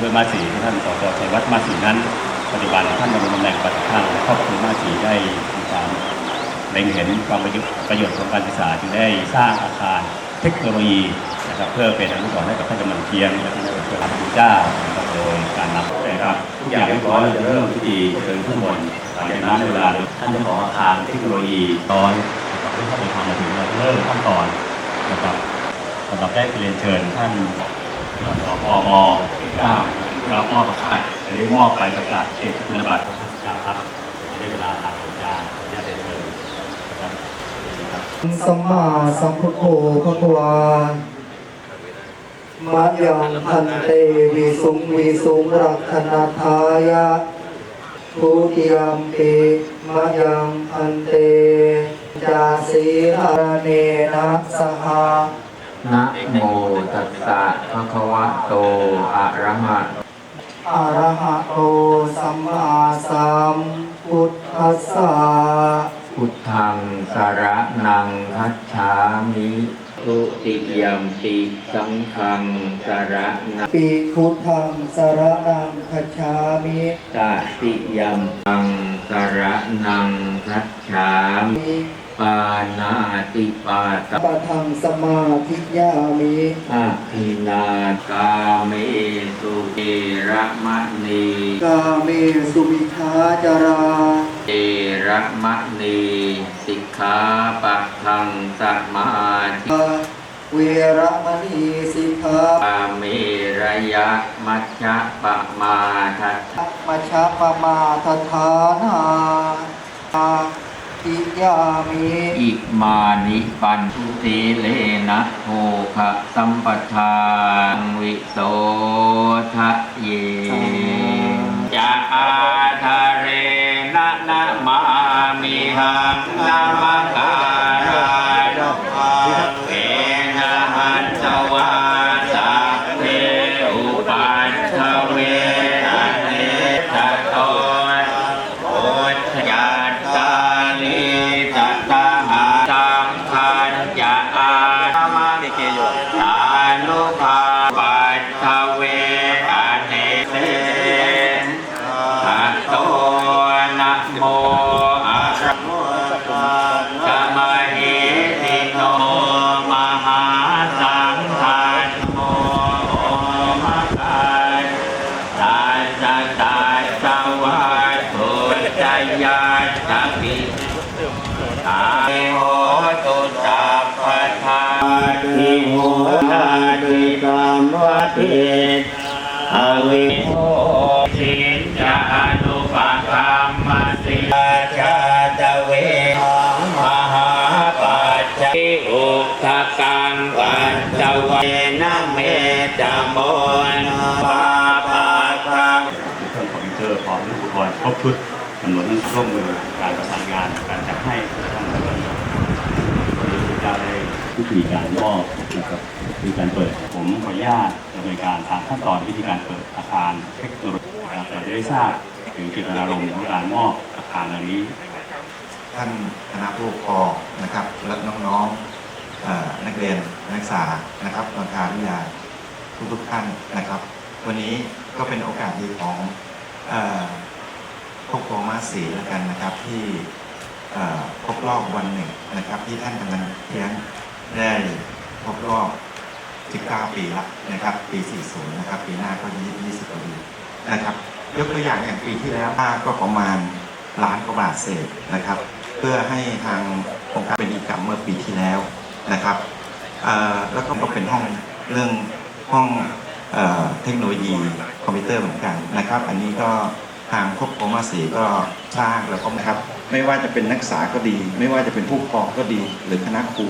ภอมาสีท่านสจชัยวัฒน์มาสีนั้นปัจจุบันท่านดำรงตำแหน่งปฏิภาณและครอบครัวมาสีได้มีความเล็งเห็นความประโยชน์ของการศึกษาจึงได้สร้างอาคารเทคโนโลยีนะครับเพื่อเป็นอนุสรณ์ให้กับท่านกำนันเทียงและท่านนายกเทศมนตรีเจ้านะครับโดยการนำนะครับทุกอย่างเรียบร้อยจะเริ่มพิธีเชิญขึ้นบนหลังจากนั้นเวลาท่านจ้าขออาคารเทคโนโลยีตอนที่เข้าไปทำมาถึงเราเริ่มขั้นตอนนะครับสำหรับได้เรียนเชิญท่านสพม เก้าเรับมอบประกาศหรือมอบใบประกาศเอกคุณบัตรครับได้เวลาทางสัญญาขออนุญาตเรียนเชินสัมมาสัมพุทโธพระวามะยังพันเตวิสุงวิสุงรักขณทายะทุติยมปิมะยังพันเตจาสีอารเนนะสหา นะโมตัสสะภะคะวะโต อะระหะอะระหะโต สัมมาสัมพุทธัสสะพุทธังสารนังคัจฉามิทุติยมปิสังฆังสารนังปีพุทธังสรนังคัจฉามิตติยมปังสารนังคัจฉามิ ปานาติปาตปะทังสมาธิยามิอะทินากาเมสุเอระมะนีกาเมสุมิทาจาราเอระมะนีสิกขาปะทังสมาธิเวระมณีสิกขาปาเมระยะมัชฌะปะมาทัฏฐะมัชฌะปมาทฐานา อาทิยามิอิมานิปันทุติเลนะโภคะสัมปทานวิโสทะเยจะอาทะเรนะนะมามิหังนามา นุภาปัตเว มวัติอวิโหสินจะอนุปกรรมสิชาตเวมหาปัจจิอุทกังปัจจเวนะเมตโมนปาปะคังเครื่องคอมพิวเตอร์พร้อมอุปกรณ์ครบชุดตำรวจนั้นร่วมมือการประสานงานการจัดให้ท่านแล้วก็วันนี้พระเจ้าได้พิธีการมอบนะครับมีการเปิดผมขออนุญาตำเนินการตามขั้นตอนวิธีการเปิดอาคารเทคโนโลยีนะครับเราจะได้ทราบถึงเจตนารมณ์ของการมอบอาคารเหล่านี้ ท่านคณะผู้ปกครองนะครับและน้องๆเอ่อนักเรียนนักศึกษานะครับนนทาวิทยาทุกๆท่านนะครับ วันนี้ก็เป็นโอกาสดีของเอ่อพวกโคมาสีแล้วกันนะครับที่เอ่อครบรอบวันหนึ่งนะครับ ที่ท่านกำลังเทียงได้ครบรอบ 19 ปีละนะครับ ปี 40 นะครับ ปีหน้าก็ 20 กว่าปีนะครับ ยกตัวอย่างอย่างปีที่แล้วก็ประมาณล้านกว่าบาทเศษนะครับ เพื่อให้ทางองค์การเป็นอีกรรมเมื่อปีที่แล้วนะครับแล้วก็เป็นห้องเรื่องห้องเออเทคโนโลยีคอมพิวเตอร์เหมือนกันนะครับ อันนี้ก็ทางพวกโคมาสีก็สร้างแล้วก็นะครับ ไม่ว่าจะเป็นนักศึกษาก็ดี ไม่ว่าจะเป็นผู้ปกครองก็ดี หรือคณะครู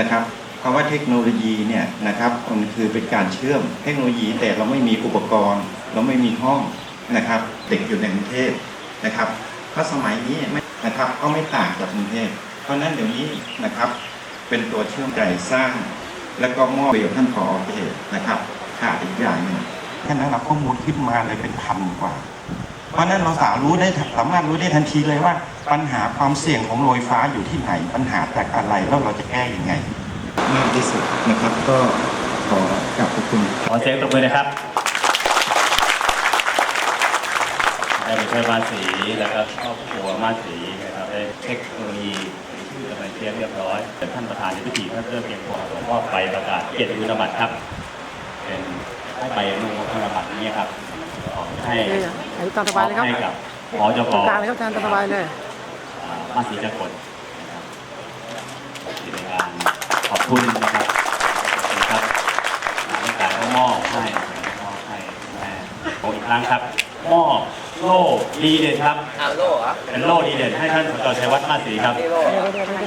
นะครับ คำว่าเทคโนโลยีเนี่ยนะครับมันคือเป็นการเชื่อมเทคโนโลยีแต่เราไม่มีอุปกรณ์ เราไม่มีห้องนะครับเด็กอยู่ในกรุงเทพนะครับเพราะสมัยนี้ไม่นะครับก็ไม่ต่างจากกรุงเทพเพราะนั้นเดี๋ยวนี้นะครับเป็นตัวเชื่อมใจสร้าง แล้วก็มอบไปกับท่านผอเขตนะครับขาดอีกอย่างหนึ่งท่านนั้นรับข้อมูลขึ้นมาเลยเป็นพันกว่า เพราะนั้นเราสารถรู้ได้สามารถรู้ได้ทันทีเลยว่า ปัญหาความเสี่ยงของโรยฟ้าอยู่ที่ไหนปัญหาจากอะไรแล้วเราจะแก้ยังไง มากที่สุดนะครับ ก็ขอกราบขอบคุณขอเสียงตบมือนะครับได้ไปช่วยมาสีแล้วก็ครอบครัวมาสีนะครับได้เทคโนโลยีชื่อกำลังเตรียมเรียบร้อยแต่ท่านประธานในพิธีท่านเริ่มเพียงพอหลวงพ่อไปประกาศเกียรติคุณบัตรครับ เป็นให้ใบอนุโมทนาบัตรนี้ครับให้นี่อายุตามสบายเลยครับให้กับหอจตกรงกลางเลยครับอาจารย์ตามสบายเลยอ่ามาสีจักรนะครับที่ในการขอบ คุณนะครับขอบคุณครับอ่าในการก็มอบให้มอบให้แม่ขออีกครั้งครับ มอบโล่ดีเด่นครับเป็นโล่ดีเด่นให้ท่านสจชัยวัฒน์มาศรีครับ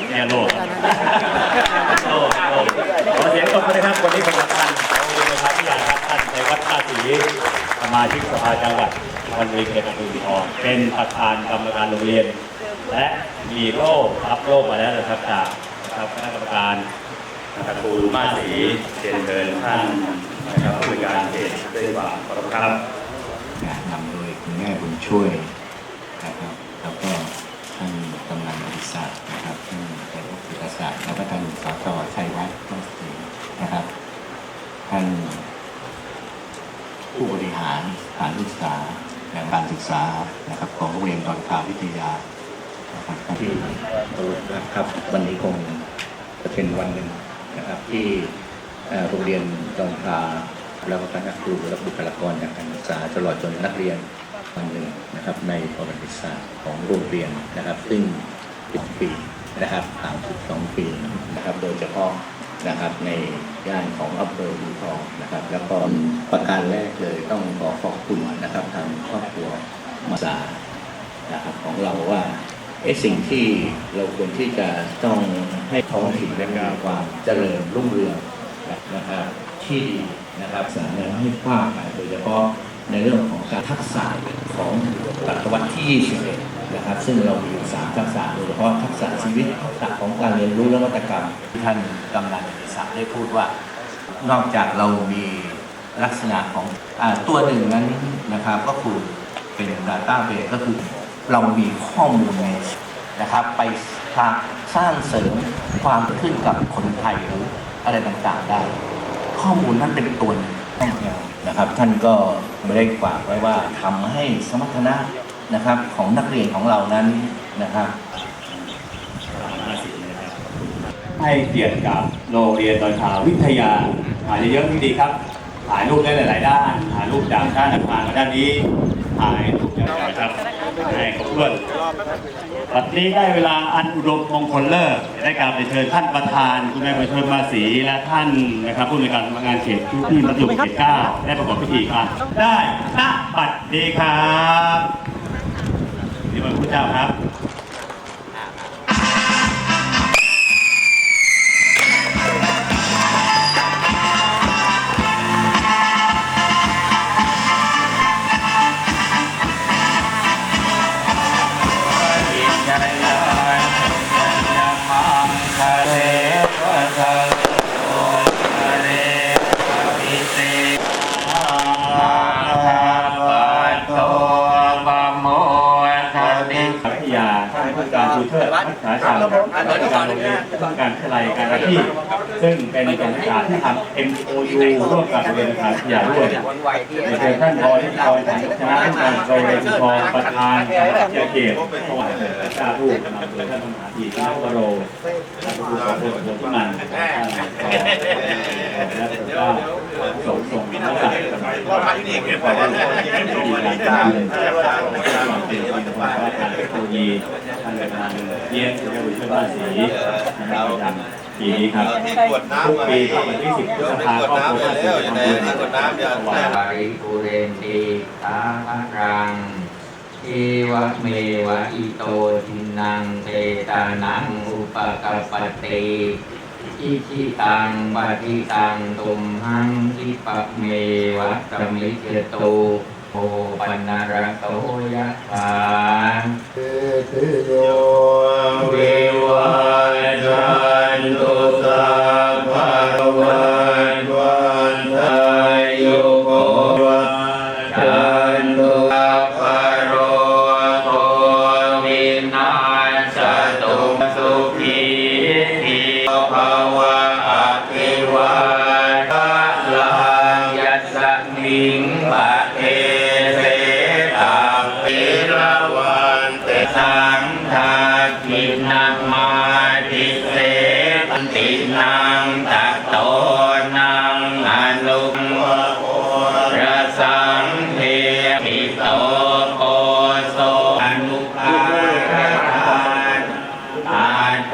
เนี่ยโล่ครับโล่โล่ขอเสียงตบมือนะครับวันนี้ผมสำคัญขอบคุณนะครับที่อยากครับท่านชัยวัฒน์มาศรีสมาชิกสภาจังหวัดวันรีเขตอุทุมพรเป็นประธานกรรมการโรงเรียน และมีโล่รับโล่มาแล้วนะครับจากนะครับคณะกรรมการ นะครับครูมาศรีเชิญเชิญท่านนะครับผู้บริการเขตด้วยความเคารพครับนำโดยคุณแม่บุญช่วยนะครับแล้วก็ท่านกำนันอภิศักดิ์นะครับท่านนายกศิรศักดิ์แล้วก็ท่านสสชัยวัฒน์ต้องศรีนะครับ ท่านผู้บริหารสถานศึกษาแห่งการศึกษานะครับ ของโรงเรียนดอนคาวิทยานะครับที่เคารพนะครับ วันนี้คงจะเป็นวันหนึ่ง นะครับที่โรงเรียนดอนคาแล้วก็คณะครูและบุคลากรทางการศึกษาตลอดจนนักเรียนวันหนึ่งนะครับในประวัติศาสตร์ของโรงเรียนนะครับ ซึ่ง12ปีนะครับ32ปีนะครับ โดยเฉพาะนะครับในย่านของอำเภออูทองนะครับ แล้วก็ประการแรกเลยต้องขอขอบคุณนะครับทางครอบครัวมาสานะครับของเราว่า ไอ้สิ่งที่เราควรที่จะต้องให้ท้องถิ่นได้มีความเจริญรุ่งเรืองนะครับที่ดีนะครับสารให้กว้างไปโดยเฉพาะในเรื่องของการทักษะของศตวรรษที่21นะครับ ซึ่งเรามีอยู่3ทักษะโดยเฉพาะทักษะชีวิตทักษะของการเรียนรู้และวัตกรรมที่ท่านกำนันอิสระได้พูดว่า นอกจากเรามีลักษณะของอตัวหนึ่งนั้นนะครับก็คือเป็น Data Base ก็คือ เรามีข้อมูลนนะครับ ไปสร้างเสริมความขึ้นกับคนไทยหรืออะไรต่างๆได้ ข้อมูลนั้นเป็นตัวนึงนะครับ ท่านก็ไม่ได้ฝากไว้ว่าทำให้สมรรถนะนะครับของนักเรียนของเรานั้นนะครับให้เกียรติกับโรงเรียนดอนขาววิทยาถ่ายเยอะๆที่ดีครับถ่ายรูปได้หลายๆด้าน รูปจากด้านอาคารมาด้านนี้ ถ่ายรูปจากครับให้ครบถ้วนวันนี้ได้เวลาอันอุดมมงคลเลิศได้กราบเชิญท่านประธาน คุณแม่ประชนมาศรีและท่านนะครับผู้ในการสำงานเขตพื้นที่มัธยมเขตเก้าได้ประกอบพิธีครับได้ณบัดดีครับนี่มันพุทธเจ้าครับ ชิดรักาการการโรงเรียนต้องการทลายการอาชีพซึ่งเป็นการศึกษาที่ทำ MOU ร่วมกับโรงเรียนการวิทยด้วยเชิญท่านบอยที่คอยฐานชนะผู้การโรงเรียนทองประธานคณะเกียรติเกียรติถวายพระเจ้าผู้นำโดยท่านมหาธีท่านวโรท่านผู้กองพลที่มันท่านและพระเจ้าส่งส่งนักศึกษาก็มาที่นี่เก็บไว้ได้ดีการตามท่านเป็นวันว่าการเทคโนโล ยีท่านประธานเยี่ยมเยาวชนบ้านศรีนะครับประจำปีนี้ครับทุกปีครับวันที่10พฤษภาคมครอบครัวบ้านศรีทำบุญถวายปริปุเรนติสาภรังเอวะเมวะอิโตทินังเตตานังอุปกัปปติอิชิตังปฏิตังตุมหังคิปะเมวะตมิจโต โอปันนารังโตยะถาเตติโยเวิวัจันโตุสา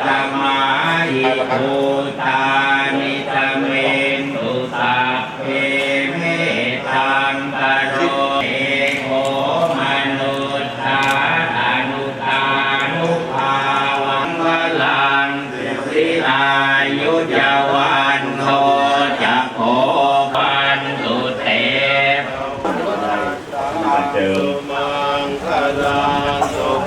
ตาหิภูตานิตเมนุสัเพเมตังตโรเอโกมนุษานุตานุภาวังวลังสิอายุยาวันโทจักโขปันตุเตเจอมังคลาสุ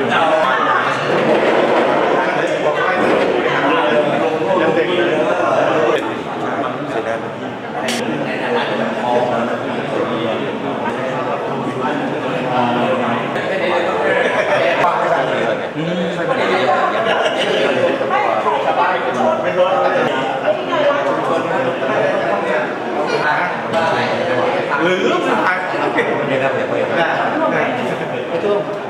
อีกท่าไหนนี่ก็เป็นพระ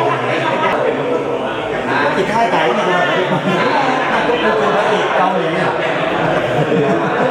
กาหลีอะสวยครับ